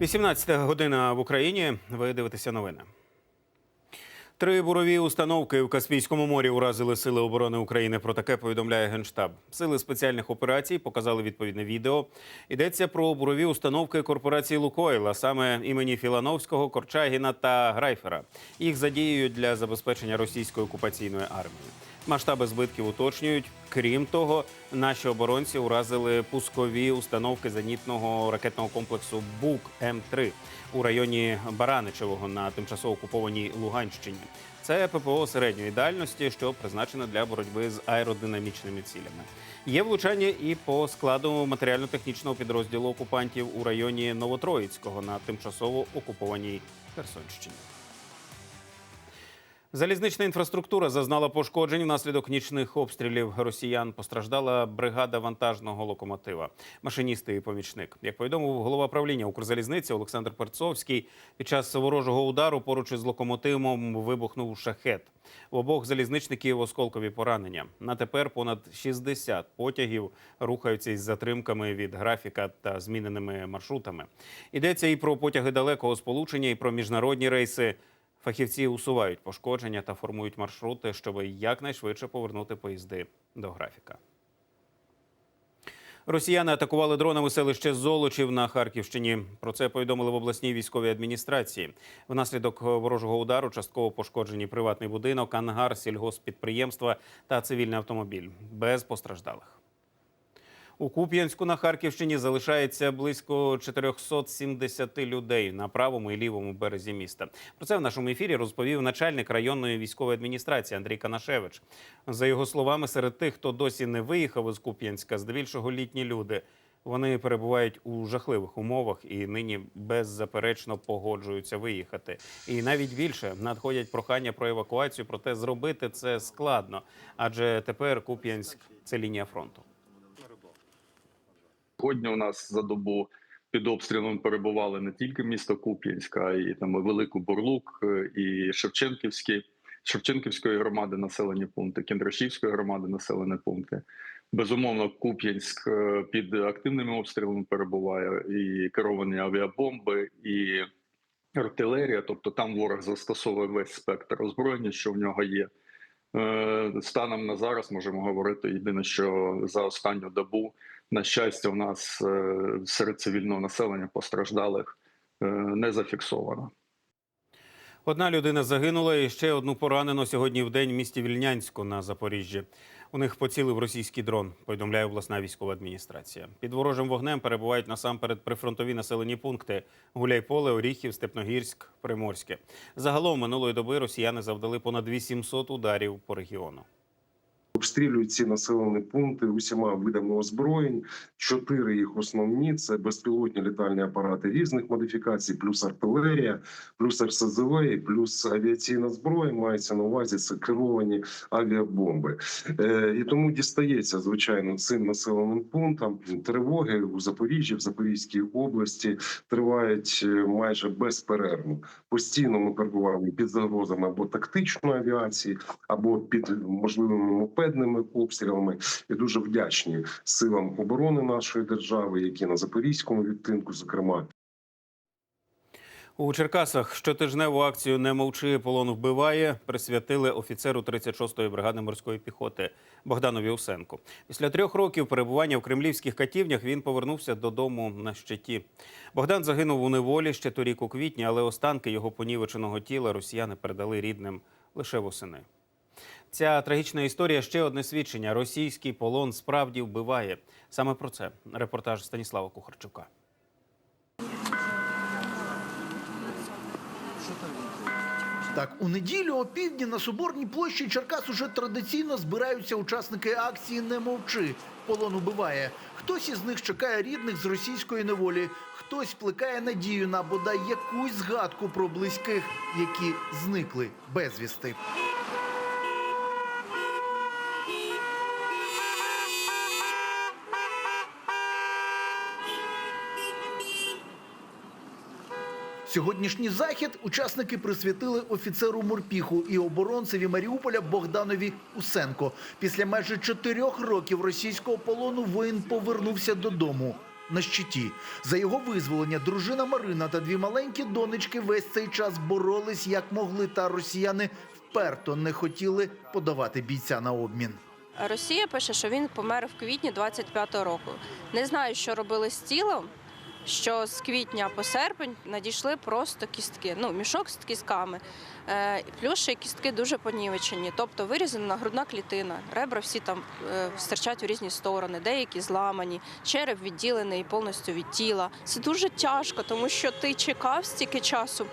18 година в Україні. Ви дивитеся новини. Три бурові установки в Каспійському морі уразили сили оборони України. Про таке повідомляє генштаб. Сили спеціальних операцій показали відповідне відео. Йдеться про бурові установки корпорації Лукойл, а саме імені Філановського, Корчагіна та Грайфера. Їх задіюють для забезпечення російської окупаційної армії. Масштаби збитків уточнюють. Крім того, наші оборонці уразили пускові установки зенітного ракетного комплексу БУК М3 у районі Бараничевого на тимчасово окупованій Луганщині. Це ППО середньої дальності, що призначено для боротьби з аеродинамічними цілями. Є влучання і по складу матеріально-технічного підрозділу окупантів у районі Новотроїцького на тимчасово окупованій Херсонщині. Залізнична інфраструктура зазнала пошкоджень внаслідок нічних обстрілів росіян. Постраждала бригада вантажного локомотива, машиністи і помічник. Як повідомив голова правління Укрзалізниці Олександр Перцовський, під час ворожого удару поруч із локомотивом вибухнув шахет. В обох залізничників осколкові поранення. На тепер понад 60 потягів рухаються із затримками від графіка та зміненими маршрутами. Йдеться і про потяги далекого сполучення, і про міжнародні рейси. Фахівці усувають пошкодження та формують маршрути, щоб якнайшвидше повернути поїзди до графіка. Росіяни атакували дронами селище Золочів на Харківщині. Про це повідомили в обласній військовій адміністрації. Внаслідок ворожого удару частково пошкоджені приватний будинок, ангар, сільгоспідприємства та цивільний автомобіль без постраждалих. У Куп'янську на Харківщині залишається близько 470 людей на правому і лівому березі міста. Про це в нашому ефірі розповів начальник районної військової адміністрації Андрій Канашевич. За його словами, серед тих, хто досі не виїхав із Куп'янська, здебільшого літні люди. Вони перебувають у жахливих умовах і нині беззаперечно погоджуються виїхати. І навіть більше надходять прохання про евакуацію, проте зробити це складно, адже тепер Куп'янськ це лінія фронту. Сьогодні у нас за добу під обстрілом перебували не тільки місто Куп'янськ, а й там Велику Бурлук, е, і Шевченківські, Шевченківської громади населені пункти, Кіндрашівської громади населені пункти. Безумовно, Куп'янськ е, під активними обстрілами перебуває і керовані авіабомби, і артилерія. Тобто там ворог застосовує весь спектр озброєння, що в нього є. Е, Станом на зараз можемо говорити єдине, що за останню добу, на щастя, у нас е, серед цивільного населення постраждалих е, не зафіксовано. Одна людина загинула і ще одну поранено сьогодні в день в місті Вільнянську на Запоріжжі. У них поцілив російський дрон, повідомляє обласна військова адміністрація. Під ворожим вогнем перебувають насамперед прифронтові населені пункти Гуляйполе, Оріхів, Степногірськ, Приморське. Загалом минулої доби росіяни завдали понад 800 ударів по регіону. Обстрілюють ці населені пункти усіма видами озброєнь. Чотири їх основні це безпілотні літальні апарати різних модифікацій, плюс артилерія, плюс РСЗВ, плюс авіаційна зброя. Мається на увазі це керовані авіабомби. Е, і тому дістається звичайно цим населеним пунктам. Тривоги у Запоріжжі, в Запорізькій області тривають е, майже безперервно. Постійно ми перебуваємо під загрозами або тактичної авіації, або під можливими мопедними обстрілами. І дуже вдячні силам оборони нашої держави, які на запорізькому відтинку, зокрема, У Черкасах щотижневу акцію Не мовчи полон вбиває присвятили офіцеру 36-ї бригади морської піхоти Богдану Віусенку. Після трьох років перебування в кремлівських катівнях він повернувся додому на щиті. Богдан загинув у неволі ще торік у квітні, але останки його понівеченого тіла росіяни передали рідним лише восени. Ця трагічна історія ще одне свідчення: російський полон справді вбиває. Саме про це репортаж Станіслава Кухарчука. Так, у неділю опівдні на Соборній площі Черкас уже традиційно збираються учасники акції Не мовчи. Полон убиває. Хтось із них чекає рідних з російської неволі, хтось плекає надію на бодай якусь згадку про близьких, які зникли безвісти. Сьогоднішній захід учасники присвятили офіцеру морпіху і оборонцеві Маріуполя Богданові Усенко. Після майже чотирьох років російського полону воїн повернувся додому на щиті. За його визволення дружина Марина та дві маленькі донечки весь цей час боролись як могли, та росіяни вперто не хотіли подавати бійця на обмін. Росія пише, що він помер в квітні 25-го року. Не знаю, що робили з тілом. Що з квітня по серпень надійшли просто кістки, ну мішок з кістками. Е, плюс ще кістки дуже понівечені, тобто вирізана грудна клітина, ребра всі там е, стирчать у різні сторони, деякі зламані, череп відділений повністю від тіла. Це дуже тяжко, тому що ти чекав стільки часу.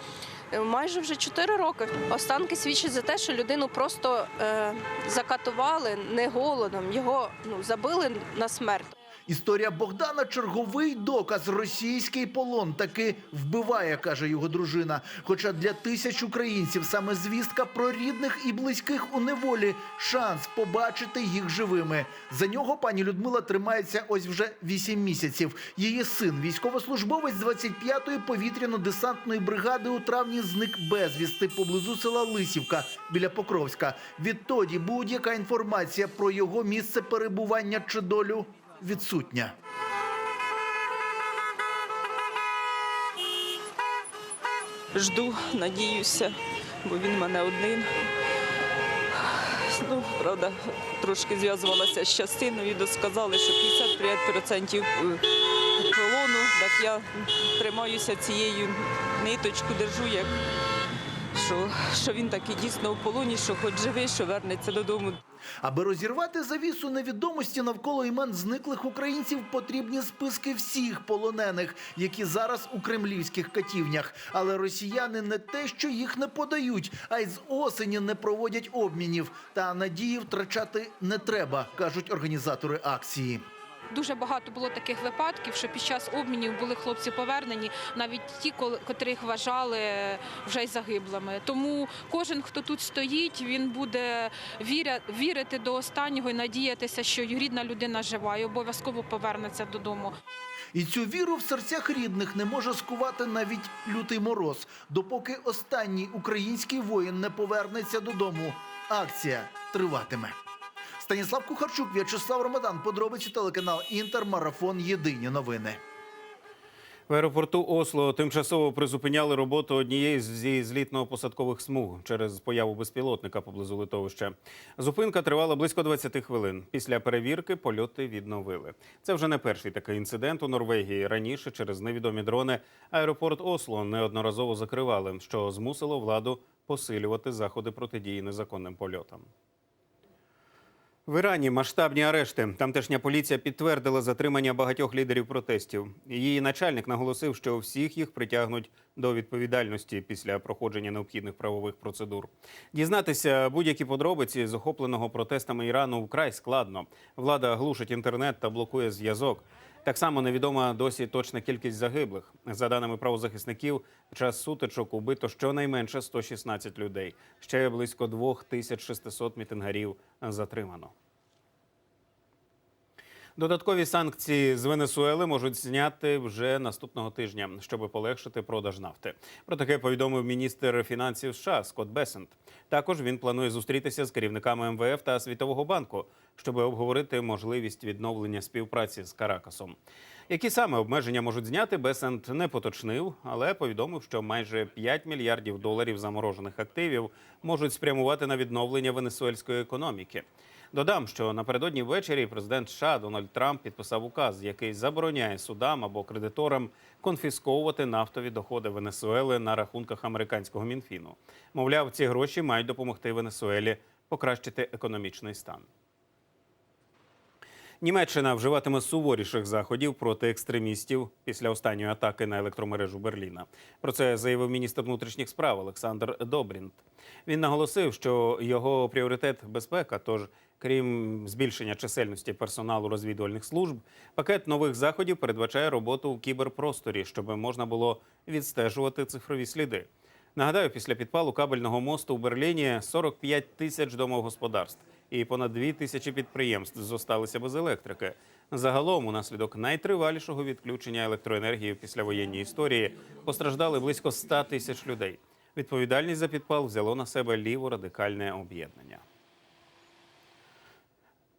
е, Майже вже 4 роки. Останки свідчать за те, що людину просто е, закатували не голодом, його ну, забили на смерть. Історія Богдана черговий доказ. Російський полон таки вбиває, каже його дружина. Хоча для тисяч українців саме звістка про рідних і близьких у неволі шанс побачити їх живими. За нього пані Людмила тримається ось вже вісім місяців. Її син, військовослужбовець 25-ї повітряно-десантної бригади, у травні зник безвісти поблизу села Лисівка біля Покровська. Відтоді будь-яка інформація про його місце перебування чи долю відсутня. Жду, надіюся, бо він мене один. Ну, правда, трошки зв'язувалася з частиною, то сказали, що 55% полону. Так я тримаюся цією ниточку, держу, як що, що він таки дійсно у полоні, що хоч живий, що вернеться додому. Аби розірвати завісу невідомості навколо імен зниклих українців, потрібні списки всіх полонених, які зараз у кремлівських катівнях. Але росіяни не те, що їх не подають, а й з осені не проводять обмінів. Та надії втрачати не треба, кажуть організатори акції. Дуже багато було таких випадків, що під час обмінів були хлопці повернені, навіть ті, котрих вважали вже й загиблими. Тому кожен, хто тут стоїть, він буде вірити до останнього і надіятися, що рідна людина жива і обов'язково повернеться додому. І цю віру в серцях рідних не може скувати навіть лютий мороз, допоки останній український воїн не повернеться додому. Акція триватиме. Станіслав Кухарчук, В'ячеслав Ромадан. Подробиці телеканал Інтер. Марафон. Єдині новини. В аеропорту Осло тимчасово призупиняли роботу однієї зі злітно-посадкових смуг через появу безпілотника поблизу литовища. Зупинка тривала близько 20 хвилин. Після перевірки польоти відновили. Це вже не перший такий інцидент у Норвегії. Раніше через невідомі дрони аеропорт Осло неодноразово закривали, що змусило владу посилювати заходи протидії незаконним польотам. В Ірані масштабні арешти. Тамтешня поліція підтвердила затримання багатьох лідерів протестів. Її начальник наголосив, що всіх їх притягнуть до відповідальності після проходження необхідних правових процедур. Дізнатися будь-які подробиці з охопленого протестами Ірану вкрай складно. Влада глушить інтернет та блокує зв'язок. Так само невідома досі точна кількість загиблих. За даними правозахисників, під час сутичок убито щонайменше 116 людей. Ще близько 2600 мітингарів затримано. Додаткові санкції з Венесуели можуть зняти вже наступного тижня, щоб полегшити продаж нафти. Про таке повідомив міністр фінансів США Скотт Бесент. Також він планує зустрітися з керівниками МВФ та Світового банку, щоб обговорити можливість відновлення співпраці з Каракасом. Які саме обмеження можуть зняти, Бесент не поточнив, але повідомив, що майже 5 мільярдів доларів заморожених активів можуть спрямувати на відновлення венесуельської економіки. Додам, що напередодні ввечері президент США Дональд Трамп підписав указ, який забороняє судам або кредиторам конфісковувати нафтові доходи Венесуели на рахунках американського мінфіну. Мовляв, ці гроші мають допомогти Венесуелі покращити економічний стан. Німеччина вживатиме суворіших заходів проти екстремістів після останньої атаки на електромережу Берліна. Про це заявив міністр внутрішніх справ Олександр Добрінт. Він наголосив, що його пріоритет безпека. Тож, крім збільшення чисельності персоналу розвідувальних служб, пакет нових заходів передбачає роботу у кіберпросторі, щоб можна було відстежувати цифрові сліди. Нагадаю, після підпалу кабельного мосту у Берліні 45 тисяч домогосподарств і понад дві тисячі підприємств зосталися без електрики. Загалом, унаслідок найтривалішого відключення електроенергії в післявоєнній історії, постраждали близько 100 тисяч людей. Відповідальність за підпал взяло на себе ліворадикальне об'єднання.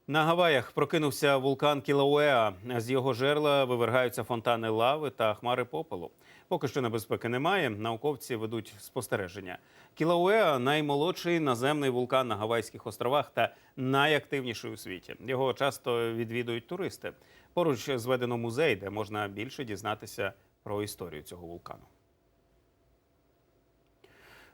На Гаваях прокинувся вулкан Кілауеа. З його жерла вивергаються фонтани лави та хмари попелу. Поки що небезпеки немає. Науковці ведуть спостереження. Кілауеа наймолодший наземний вулкан на Гавайських островах та найактивніший у світі. Його часто відвідують туристи. Поруч зведено музей, де можна більше дізнатися про історію цього вулкану.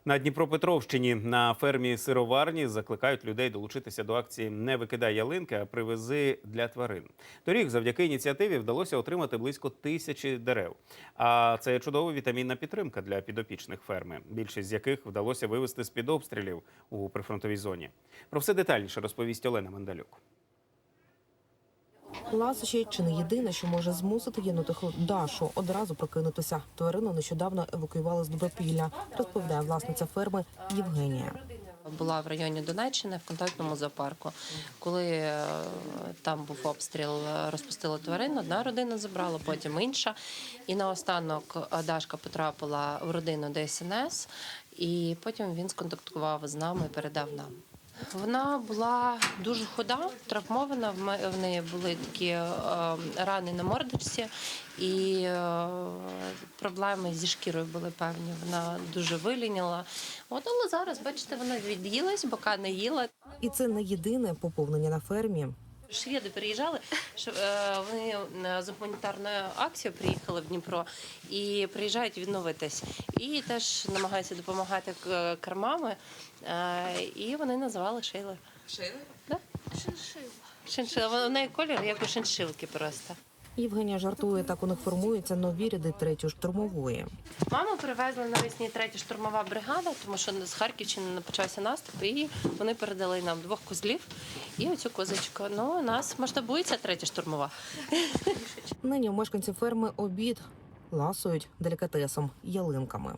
На Дніпропетровщині на фермі сироварні закликають людей долучитися до акції Не викидай ялинки, а привези для тварин. Торік завдяки ініціативі вдалося отримати близько тисячі дерев. А це чудова вітамінна підтримка для підопічних ферми, більшість з яких вдалося вивести з під обстрілів у прифронтовій зоні. Про все детальніше розповість Олена Мандалюк. Ласощі чи не єдине, що може змусити єнотиху Дашу одразу прокинутися. Тварину нещодавно евакуювали з Добропілля, розповідає власниця ферми Євгенія. Була в районі Донеччини в контактному зоопарку. Коли е, там був обстріл, е, розпустили тварин, одна родина забрала, потім інша. І наостанок е, Дашка потрапила в родину ДСНС, і потім він сконтактував з нами і передав нам. Вона була дуже худа, травмована. В неї були такі е, рани на мордочці, і е, проблеми зі шкірою були певні. Вона дуже виліняла. От але зараз, бачите, вона від'їлась, бока не їла. І це не єдине поповнення на фермі. Шведи приїжджали, що вони з гуманітарною акцією приїхали в Дніпро і приїжджають відновитись. І теж намагаються допомагати кермами. І вони називали Шейли. Шейли? Да? Шиншила. Шиншила. Вона неї колір, як у шиншилки просто. Євгенія жартує, так у них формуються нові ряди третьої штурмової. Маму привезли навесні третя штурмова бригада, тому що з Харківщини почався наступ, і вони передали нам двох козлів і оцю козочку. Ну, у нас масштабується третя штурмова. Нині мешканці ферми обід ласують делікатесом ялинками.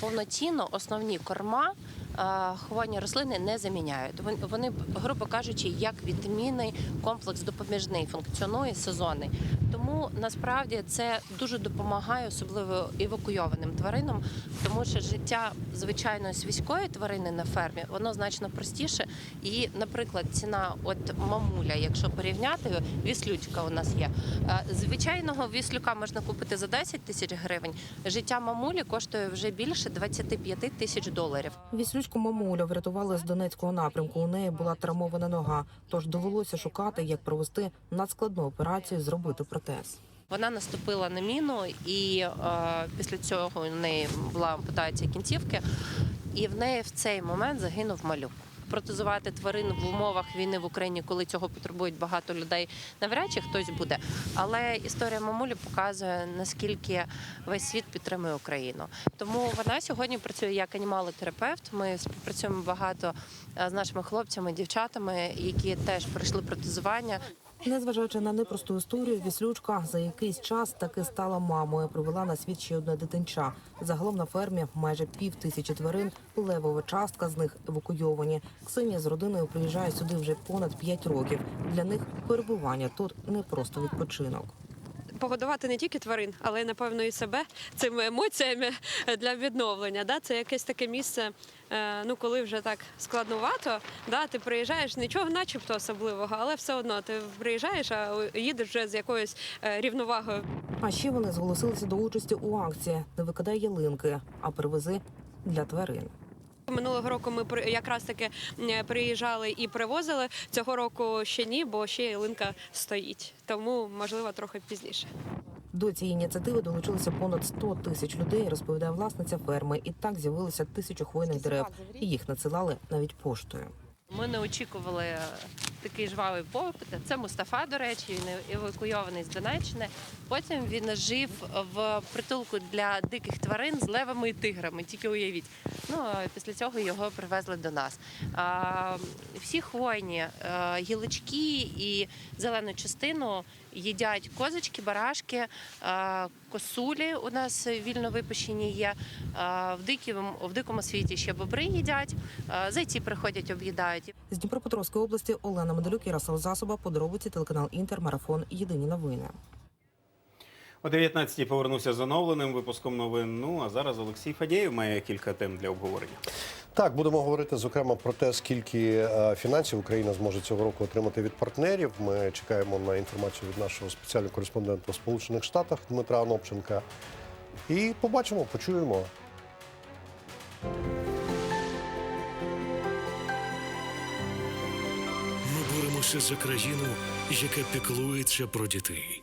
Повноцінно основні корма е, рослини не заміняють. Вон- Вони, грубо кажучи, як вітамінний комплекс допоміжний, функціонує сезонний. Тому насправді це дуже допомагає, особливо евакуйованим тваринам, тому що життя звичайної свійської тварини на фермі воно значно простіше. І, наприклад, ціна от мамуля, якщо порівняти, віслючка у нас є. Звичайного віслюка можна купити за 10 тисяч гривень. Життя мамулі коштує вже більше 25 тисяч доларів. Віслючку мамулю врятували з Донецького напрямку. У неї була травмована нога, тож довелося шукати, як провести надскладну операцію, зробити протез. Вона наступила на міну, і е, після цього у неї була ампутація кінцівки, і в неї в цей момент загинув малюк. Протезувати тварин в умовах війни в Україні, коли цього потребують багато людей, навряд чи хтось буде. Але історія мамулі показує наскільки весь світ підтримує Україну. Тому вона сьогодні працює як анімалотерапевт. Ми співпрацюємо багато е, з нашими хлопцями, дівчатами, які теж пройшли протезування. Незважаючи на непросту історію, віслючка за якийсь час таки стала мамою. Привела на світ ще одне дитинча. Загалом на фермі майже пів тисячі тварин. Левова частка з них евакуйовані. Ксенія з родиною приїжджає сюди вже понад п'ять років. Для них перебування тут не просто відпочинок. Погодувати не тільки тварин, але й напевно і себе цими емоціями для відновлення. Да? Це якесь таке місце, е, ну коли вже так складнувато, да? ти приїжджаєш нічого, начебто особливого, але все одно ти приїжджаєш, а їдеш вже з якоюсь е, рівновагою. А ще вони зголосилися до участі у акції Не викидай ялинки, а привези для тварин. Минулого року ми якраз таки приїжджали і привозили. Цього року ще ні, бо ще ялинка стоїть. Тому можливо трохи пізніше. До цієї ініціативи долучилося понад 100 тисяч людей, розповідає власниця ферми. І так з'явилося тисячу хвойних дерев. І їх надсилали навіть поштою. Ми не очікували такий жвавий попит. Це Мустафа, до речі, він евакуйований з Донеччини. Потім він жив в притулку для диких тварин з левами і тиграми. Тільки уявіть. Ну після цього його привезли до нас. А, всі хвойні е, гілочки і зелену частину їдять козочки, барашки, е, косулі. У нас вільно випущені є. Е, В дикому, в дикому світі ще бобри їдять, зайці приходять, об'їдають. З Дніпропетровської області Олена Медалюк, Ярослав Засоба, подробиці телеканал Інтер, марафон. Єдині новини. О 19-й повернуся з оновленим випуском новин. Ну а зараз Олексій Фадєєв має кілька тем для обговорення. Так, будемо говорити зокрема про те, скільки е, фінансів Україна зможе цього року отримати від партнерів. Ми чекаємо на інформацію від нашого спеціального кореспондента у Сполучених Штатах Дмитра Анопченка. І побачимо, почуємо. Боремося за країну, яка піклується про дітей.